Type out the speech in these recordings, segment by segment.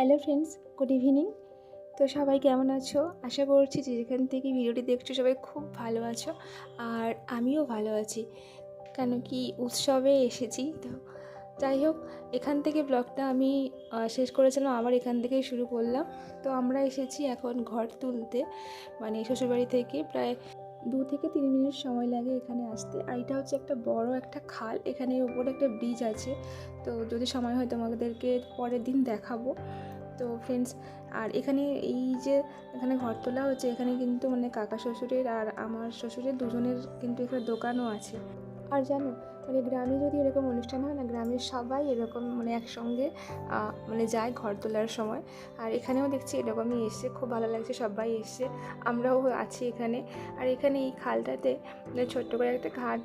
Hello friends, good evening. তো সবাই কেমন আছো? আশা করছি যে যেখান থেকে ভিডিওটি দেখছ সবাই খুব ভালো আছো আর আমিও ভালো আছি। কেন কি উৎসবে এসেছি তো। যাই হোক, এখান থেকে ব্লগটা আমি শেষ করেছিলাম, আবার এখান থেকেই শুরু করলাম। তো আমরা এসেছি এখন ঘর তুলতে মানে শ্বশুরবাড়ি থেকে প্রায় দু থেকে তিন মিনিট সময় লাগে এখানে আসতে। আর এটা হচ্ছে একটা বড় একটা খাল। এখানে ওপরে একটা ব্রিজ আছে। তো যদি সময় হয় তোমাদেরকে পরের দিন দেখাবো। তো ফ্রেন্ডস আর এখানে এই যে এখানে ঘর তোলা হচ্ছে, এখানে কিন্তু মানে কাকা শ্বশুরের আর আমার শ্বশুরের দুজনের কিন্তু এখানে দোকানও আছে। আর জানো মানে গ্রামে যদি এরকম অনুষ্ঠান হয় না, গ্রামের সবাই এরকম মানে একসঙ্গে মানে যায় ঘর তোলার সময়। আর এখানেও দেখছি এরকমই এসছে খুব ভালো লাগছে সবাই এসছে আমরাও আছি এখানে। আর এখানে এই খালটাতে মানে ছোট্ট করে একটা ঘাট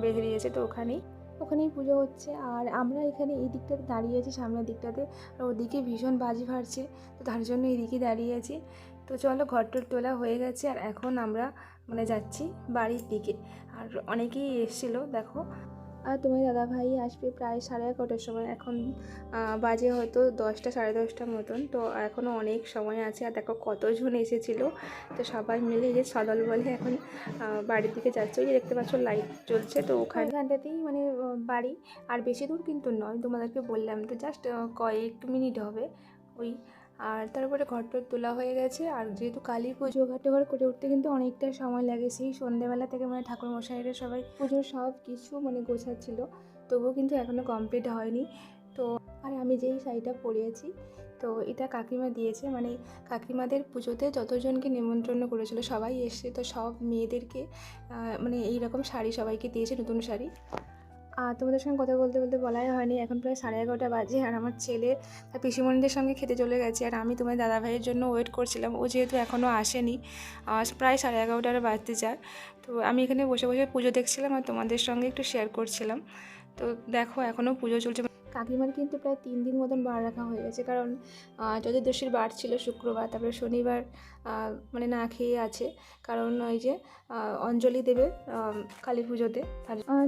বেঁধে দিয়েছে তো ওখানেই। ওখানেই পুজো হচ্ছে। আর আমরা এখানে এই দিকটাতে দাঁড়িয়ে আছি, সামনের দিকটাতে। আর ওদিকে ভীষণ বাজি ফাটছে, তো তার জন্য এদিকে দাঁড়িয়ে আছি। তো চলো ঘরটর তোলা হয়ে গেছে। আর এখন আমরা মানে যাচ্ছি বাড়ির দিকে। আর অনেকেই এসেছিল দেখো। আর তোমার দাদা ভাই আসবে প্রায় সাড়ে এগারোটার সময়। এখন বাজে হয়তো দশটা সাড়ে দশটার মতন। তো এখনও অনেক সময় আছে। আর দেখো কতজন এসেছিল। তো সবাই মিলে এই যে সদল বলে এখন বাড়ির দিকে যাচ্ছে। ওই যে দেখতে পাচ্ছ লাইট জ্বলছে। তো ওখানে ওখানটাতেই মানে বাড়ি। আর বেশি দূর কিন্তু নয়। তোমাদেরকে বললাম তো জাস্ট কয়েক মিনিট হবে। ওই আর তারপরে ঘরটর তোলা হয়ে গেছে। আর যেহেতু কালী পুজো ঘাটে ঘর করে উঠতে কিন্তু অনেকটা সময় লাগে, সেই সন্ধেবেলা থেকে মানে ঠাকুর মশাইরা সবাই পুজোর সব কিছু মানে গোছাচ্ছিল, তবুও কিন্তু এখনও কমপ্লিট হয়নি। তো আর আমি যেই শাড়িটা পরিয়েছি তো এটা কাকিমা দিয়েছে মানে কাকিমাদের পুজোতে যতজনকে নেমন্ত্রণ করেছিল, সবাই এসছে, তো সব মেয়েদেরকে মানে এইরকম শাড়ি সবাইকে দিয়েছে, নতুন শাড়ি। আর তোমাদের সঙ্গে কথা বলতে বলতে বলাই হয়নি। এখন প্রায় সাড়ে এগারোটা বাজে আর আমার ছেলে তার পিসিমণিদের সঙ্গে খেতে চলে গেছে আর আমি তোমার দাদা ভাইয়ের জন্য ওয়েট করছিলাম। ও যেহেতু এখনও আসেনি প্রায় সাড়ে এগারোটার বাজতে যায়। তো আমি এখানে বসে বসে পুজো দেখছিলাম আর তোমাদের সঙ্গে একটু শেয়ার করছিলাম। তো দেখো এখনও পুজো চলছে। কাকিমার কিন্তু প্রায় তিন দিন মতন বার রাখা হয়ে গেছে। কারণ চতুর্দশীর বার ছিল শুক্রবার, তারপরে শনিবার মানে না খেয়ে আছে। কারণ ওই যে অঞ্জলি দেবে কালী পুজোতে।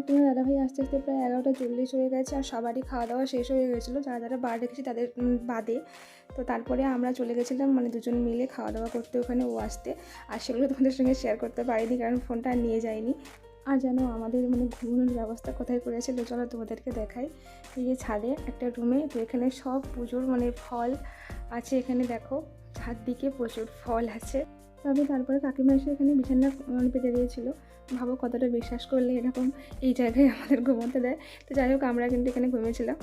তোমার দাদাভাই আস্তে আস্তে প্রায় এগারোটা চল্লিশ হয়ে গেছে আর সবারই খাওয়া দাওয়া শেষ হয়ে গেছিল। যারা যারা বার রেখেছে তাদের বাদে। তো তারপরে আমরা চলে গেছিলাম মানে দুজন মিলে খাওয়া দাওয়া করতে ওখানে ও আসতে। আর সেগুলো তোমাদের সঙ্গে শেয়ার করতে পারিনি কারণ ফোনটা নিয়ে যাইনি আর যেন আমাদের মানে ঘুমানোর ব্যবস্থা কোথায় করেছিল, চলো তোমাদেরকে দেখাই। এই যে ছাদে একটা রুমে তো এখানে সব পুজোর মানে ফল আছে, এখানে দেখো, চারদিকে প্রচুর ফল আছে। তবে তারপরে কাকিমা এসে এখানে বিছানা পেতে দিয়েছিল। ভাবো কতটা বিশ্বাস করলে এরকম এই জায়গায় আমাদের ঘুমোতে দেয়। তো যাই হোক, আমরা কিন্তু এখানে ঘুমিয়েছিলাম।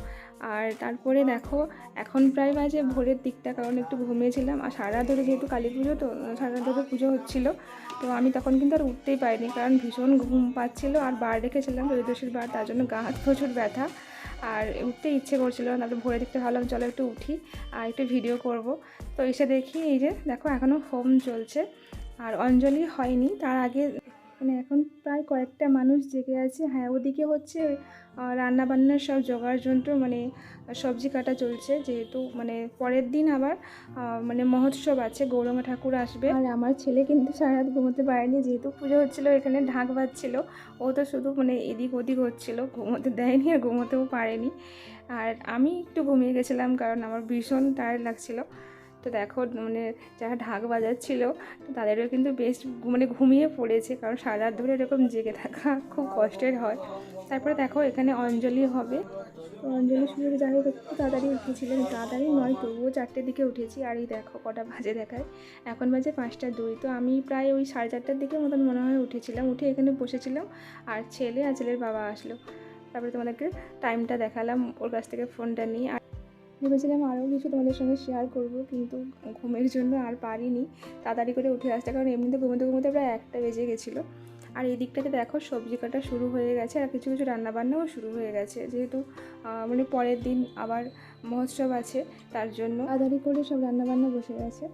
আর তারপরে দেখো, এখন প্রায় বাজে ভোরের দিকটা, কারণ একটু ঘুমিয়েছিলাম। আর সারা ধরে যেহেতু কালী পুজো, তো সারা ধরে পুজো হচ্ছিল। তো আমি তখন কিন্তু আর উঠতেই পারিনি, কারণ ভীষণ ঘুম পাচ্ছিল। আর বার রেখেছিলাম চতুর্দশীর বার, তার জন্য গা হাত প্রচুর ব্যথা। আর উঠতে ইচ্ছে করছিল না, তারপরে ভোরের দিকটা ভাবলাম, চলো একটু উঠি, আর একটু ভিডিও করব। তো এসে দেখি এই যে, দেখো এখনও হোম চলছে। আর অঞ্জলি হয়নি, তার আগে মানে এখন প্রায় কয়েকটা মানুষ জেগে আছে। হ্যাঁ ওদিকে হচ্ছে রান্না বান্নার সব জোগাড় যন্ত্র মানে সবজি কাটা চলছে, যেহেতু মানে পরের দিন আবার মানে মহোৎসব আছে, গৌরমা ঠাকুর আসবে। আর আমার ছেলে কিন্তু সারা রাত ঘুমোতে পারেনি, যেহেতু পুজো হচ্ছিল, এখানে ঢাক বাজছিল, ও তো শুধু মানে এদিক ওদিক হচ্ছিল, ঘুমোতে দেয়নি আর ঘুমোতেও পারেনি। আর আমি একটু ঘুমিয়ে গেছিলাম, কারণ আমার ভীষণ টায়ার্ড লাগছিল। তো দেখো মানে যারা ঢাক বাজাচ্ছিল তাদেরও কিন্তু বেশ মানে ঘুমিয়ে পড়েছে, কারণ সারা রাত ধরে এরকম জেগে থাকা খুব কষ্টের হয়। তারপরে দেখো, এখানে অঞ্জলি হবে। অঞ্জলি শুরু যাই হোক, একটু তাড়াতাড়ি উঠেছিলেন তাড়াতাড়ি নয়, তবুও চারটের দিকে উঠেছি। আর এই দেখো, কটা বাজে দেখায়। এখন বাজে পাঁচটা দুই। তো আমি প্রায় ওই সাড়ে চারটার দিকে মতন মনে হয় উঠেছিলাম। উঠে এখানে বসেছিলাম। আর ছেলে আর ছেলের বাবা আসলো। তারপরে তোমাদেরকে টাইমটা দেখালাম। ওর কাছ থেকে ফোনটা নিয়ে। ভেবেছিলাম আরও কিছু তোমাদের সঙ্গে শেয়ার করব, কিন্তু ঘুমের জন্য আর পারিনি। তাড়াতাড়ি করে উঠে আসতে, কারণ এমনিতে ঘুমোতে ঘুমোতে প্রায় একটা বেজে গেছিল। আর এই দিকটাতে দেখো সবজি কাটা শুরু হয়ে গেছে, আর কিছু কিছু রান্নাবান্নাও শুরু হয়ে গেছে। যেহেতু মানে পরের দিন আবার মহোৎসব আছে, তার জন্য তাড়াতাড়ি করে সব রান্নাবান্না বসে গেছে।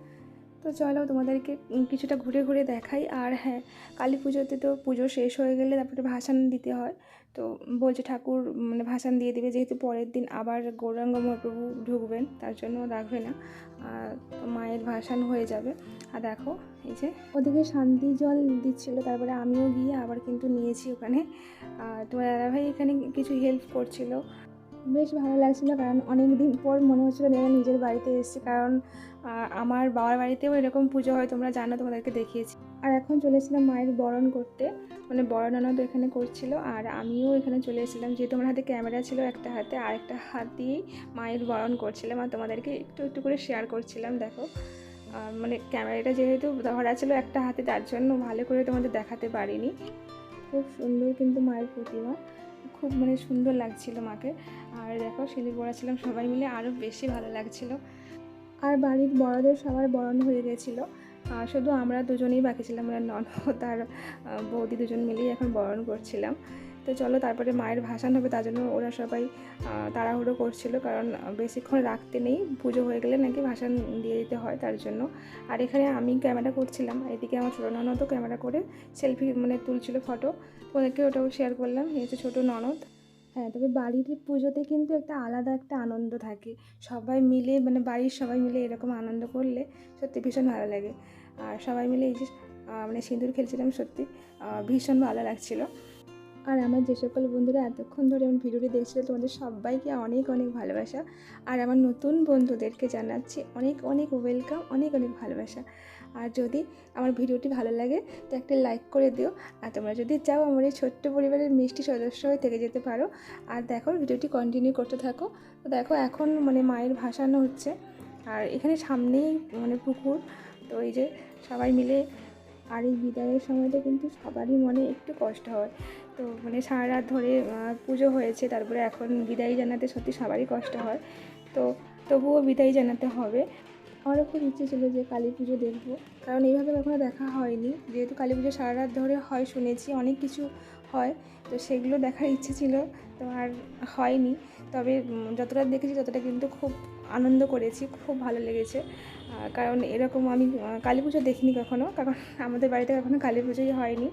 তো চলো তোমাদেরকে কিছুটা ঘুরে ঘুরে দেখাই। আর হ্যাঁ কালী পুজোতে তো পুজো শেষ হয়ে গেলে তারপরে ভাসান দিতে হয়। তো বলছে ঠাকুর মানে ভাসান দিয়ে দিবে, যেহেতু পরের দিন আবার গৌরাঙ্গ মহাপ্রভু ঢুকবেন, তার জন্য রাখবে না। আর মায়ের ভাসান হয়ে যাবে। আর দেখো, এই যে ওদিকে শান্তি জল দিচ্ছিল, তারপরে আমিও গিয়ে আবার কিন্তু নিয়েছি ওখানে। তোমার দাদাভাই এখানে কিছু হেল্প করছিল। বেশ ভালো লাগছিল, কারণ অনেক দিন পর মনে হচ্ছিল যেন নিজের বাড়িতে এসেছি, কারণ আমার বাবার বাড়িতেও এরকম পুজো হয়, তোমরা জানো, তোমাদেরকে দেখিয়েছি। আর এখন চলেছিলাম মায়ের বরণ করতে। মানে বড় ননদ এখানে করছিল আর আমিও এখানে চলে এসেছিলাম। যেহেতু আমার হাতে ক্যামেরা ছিল একটা হাতে, আর একটা হাত দিয়েই মায়ের বরণ করছিলাম। আর তোমাদেরকে একটু একটু করে শেয়ার করছিলাম, দেখো। মানে ক্যামেরাটা যেহেতু ধরা ছিল একটা হাতে, তার জন্য ভালো করে তোমাদের দেখাতে পারিনি। খুব সুন্দর কিন্তু মায়ের প্রতিমা। খুব মানে সুন্দর লাগছিল মাকে। আর দেখো সিঁদুর পড়াছিলাম সবাই মিলে আরও বেশি ভালো লাগছিল। আর বাড়ির বড়দের সবার বরণ হয়ে গেছিল। শুধু আমরা দুজনেই বাকি ছিলাম, আমরা ননদ আর বৌদি দুজন মিলেই এখন বরণ করছিলাম। তো চলো, তারপরে মায়ের ভাসান হবে, তার জন্য ওরা সবাই তাড়াহুড়ো করছিল, কারণ বেশিক্ষণ রাখতে নেই, পুজো হয়ে গেলে নাকি ভাসান দিয়ে দিতে হয় তার জন্য। আর এখানে আমি ক্যামেরা করছিলাম, এদিকে আমার ছোটো ননদও ক্যামেরা করে সেলফি মানে তুলছিল ফটো, ওদেরকে ওটাও শেয়ার করলাম, এই হচ্ছে ছোটো ননদ। হ্যাঁ তবে বাড়ির পুজোতে কিন্তু একটা আলাদা একটা আনন্দ থাকে। সবাই মিলে মানে বাড়ির সবাই মিলে এরকম আনন্দ করলে সত্যি ভীষণ ভালো লাগে। আর সবাই মিলে এই যে মানে সিঁদুর খেলছিলাম সত্যি ভীষণ ভালো লাগছিল। আর আমার যে সকল বন্ধুরা এতক্ষণ ধরে আমার ভিডিওটি দেখছিল, তোমাদের সবাইকে অনেক অনেক ভালোবাসা। আর আমার নতুন বন্ধুদেরকে জানাচ্ছি অনেক অনেক ওয়েলকাম অনেক অনেক ভালোবাসা। আর যদি আমার ভিডিওটি ভালো লাগে, তো একটা লাইক করে দিও। আর তোমরা যদি চাও আমার এই ছোট্ট পরিবারের মিষ্টি সদস্য হয়ে থেকে যেতে পারো। আর দেখো, ভিডিওটি কন্টিনিউ করতে থাকো। তো দেখো, এখন মানে মায়ের ভাসানো হচ্ছে। আর এখানে সামনেই মানে পুকুর। তো এই যে সবাই মিলে আর এই বিদায়ের সময়টা কিন্তু সবারই মনে একটু কষ্ট হয়। তো মানে সারা রাত ধরে পুজো হয়েছে, তারপরে এখন বিদায় জানাতে সত্যি সবারই কষ্ট হয়। তো তবুও বিদায় জানাতে হবে। আমারও খুব ইচ্ছে ছিল যে কালী পুজো দেখব। কারণ এইভাবে কখনো দেখা হয়নি। যেহেতু কালী পুজো সারা রাত ধরে হয়, শুনেছি অনেক কিছু হয়। তো সেগুলো দেখার ইচ্ছে ছিল, তো আর হয়নি। তবে যতটা দেখেছি ততটা কিন্তু খুব আনন্দ করেছি, খুব ভালো লেগেছে। কারণ এরকম আমি কালী পুজো দেখিনি কখনো, কারণ আমাদের বাড়িতে কখনো কালী পুজোই হয়নি।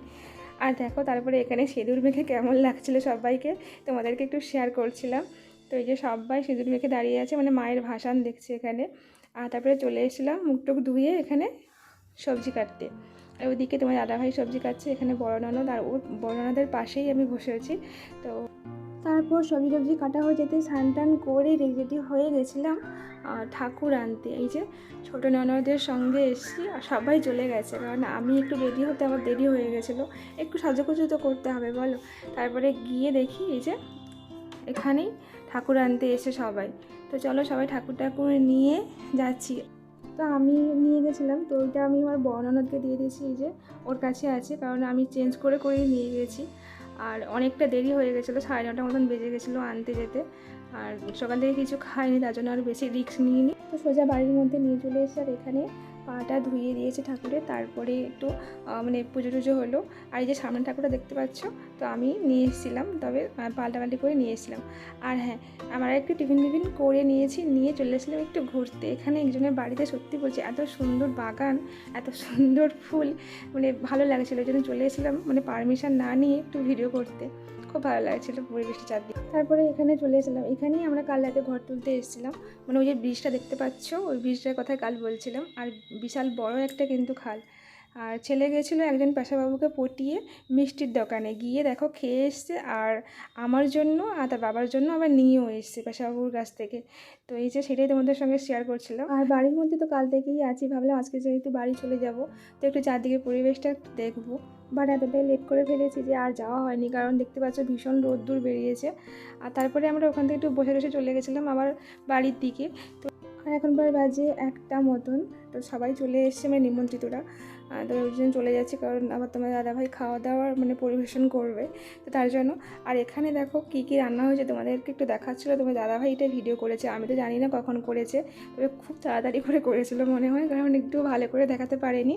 আর দেখো, তারপরে এখানে সিঁদুর মেখে কেমন লাগছিল সবাইকে, তোমাদেরকে একটু শেয়ার করছিলাম। তো এই যে সবাই সিঁদুর মেখে দাঁড়িয়ে আছে মানে মায়ের ভাসান দেখছে এখানে। আর তারপরে চলে এসেছিলাম মুখ টুক ধুয়ে এখানে সবজি কাটতে। আর ওইদিকে তোমার দাদাভাই সবজি কাটছে, এখানে বড় ননদ আর ওর বড় ননদের পাশেই আমি বসে আছি। তো তারপর সবজি টবজি কাটা হয়ে যেতে স্নান টান করে রেডি হয়ে গেছিলাম ঠাকুর আনতে। এই যে ছোটো ননদের সঙ্গে এসেছি আর সবাই চলে গেছে, কারণ আমি একটু রেডি হতে আমার দেরি হয়ে গেছিল। একটু সাজুগুজু তো করতে হবে, বলো। তারপরে গিয়ে দেখি এই যে এখানেই ঠাকুর আনতে এসে সবাই। তো চলো সবাই ঠাকুর ঠাকুর নিয়ে যাচ্ছি। তো আমি নিয়ে গেছিলাম, তো ওইটা আমি আমার বড় ননদকে দিয়ে দিয়েছি যে ওর কাছে আছে, কারণ আমি চেঞ্জ করে করেই নিয়ে গেছি। আর অনেকটা দেরি হয়ে গেছিল, সাড়ে নটা মতন বেজে গেছিল আনতে যেতে। আর সকাল থেকে কিছু খাইনি, তার জন্য আর বেশি রিস্ক নিইনি। তো সোজা বাড়ির মধ্যে নিয়ে চলে এসে আর এখানে পাটা ধুয়ে দিয়েছে ঠাকুরের, তারপরে একটু মানে পুজো টুজো হলো। আর এই যে সামনে ঠাকুরটা দেখতে পাচ্ছ, তো আমি নিয়ে এসেছিলাম, তবে পাল্টাপাল্টি করে নিয়ে এসেছিলাম। আর হ্যাঁ আমার একটু টিফিন টিফিন করে নিয়েছি, নিয়ে চলে এসেছিলাম একটু ঘুরতে। এখানে একজনের বাড়িতে সত্যি বলছি, এত সুন্দর বাগান, এত সুন্দর ফুল মানে ভালো লাগছিল। ওই জন্য চলে এসেছিলাম মানে পারমিশন না নিয়ে একটু ভিডিও করতে। খুব ভালো লাগছিল পরিবেশটা চারদিকে। তারপরে এখানে চলে এসেছিলাম। এখানেই আমরা কাল রাতে ঘর তুলতে এসেছিলাম। মানে ওই যে ব্রিজটা দেখতে পাচ্ছ? ওই ব্রিজটার কথায় কাল বলছিলাম। আর বিশাল বড় একটা কিন্তু খাল। আর ছেলে গেছিল একজন পেশাবাবুকে পটিয়ে মিষ্টির দোকানে। গিয়ে দেখো খেয়ে এসছে আর আমার জন্য আর তার বাবার জন্য আবার নিয়েও এসছে পেশাবাবুর কাছ থেকে। তো এই যে সেটাই তোমাদের সঙ্গে শেয়ার করছিলাম। আর বাড়ির মধ্যে তো কাল থেকেই আছি, ভাবলাম আজকে যেহেতু বাড়ি চলে যাব, তো একটু চারদিকে পরিবেশটা দেখব। বাট এতটাই লেট করে ফেলেছি যে আর যাওয়া হয়নি, কারণ দেখতে পাচ্ছ ভীষণ রোদ্দুর বেরিয়েছে। আর তারপরে আমরা ওখান থেকে একটু বসে বসে চলে গেছিলাম আবার বাড়ির দিকে। তো আর এখন বাজে একটা মতন, তো সবাই চলে এসছে মানে নিমন্ত্রিতরা। তো ওই জন্য চলে যাচ্ছি কারণ আবার তোমার দাদাভাই খাওয়া দাওয়ার মানে পরিবেশন করবে। তো তার জন্য, আর এখানে দেখো কী কী রান্না হয়েছে তোমাদেরকে একটু দেখাচ্ছিলো। তোমার দাদাভাই এটা ভিডিও করেছে, আমি তো জানি না কখন করেছে। তবে খুব তাড়াতাড়ি করে করেছিল মনে হয়, কারণ একটু ভালো করে দেখাতে পারেনি।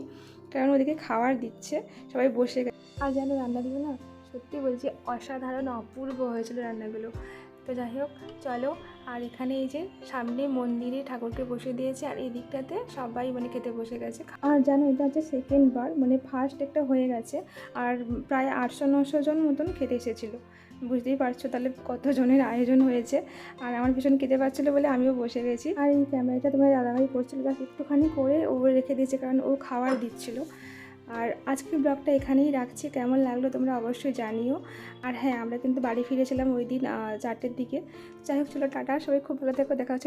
কারণ ওদিকে খাবার দিচ্ছে, সবাই বসে আর যেন রান্নাগুলো না, সত্যি বলছি, অসাধারণ, অপূর্ব হয়েছিল রান্নাগুলো। তো যাই হোক, চলো। আর এখানে এই যে সামনে মন্দিরে ঠাকুরকে বসে দিয়েছে, আর এই দিকটাতে সবাই মানে খেতে বসে গেছে। আর জানো, এটা হচ্ছে সেকেন্ড বার মানে ফার্স্ট একটা হয়ে গেছে, আর প্রায় আটশো, নশো জন মতন খেতে এসেছিল। বুঝতেই পারছ তাহলে কতজনের আয়োজন হয়েছে। আর আমার ভীষণ খেতে পাচ্ছিলো বলে আমিও বসে গেছি। আর এই ক্যামেরাটা তোমার দাদাভাই করছিল একটুখানি করে ও রেখে দিয়েছে, কারণ ও খাবার দিচ্ছিল। আর আজকের ব্লগটা এখানেই রাখছি। কেমন লাগল তোমরা অবশ্যই জানিও। আর হ্যাঁ আমরা কিন্তু বাড়ি ফিরেছিলাম ওই দিন চারটের দিকে। যাই হোক ছিল টাটা। সবাই খুব ভালো থেকো। দেখা হচ্ছে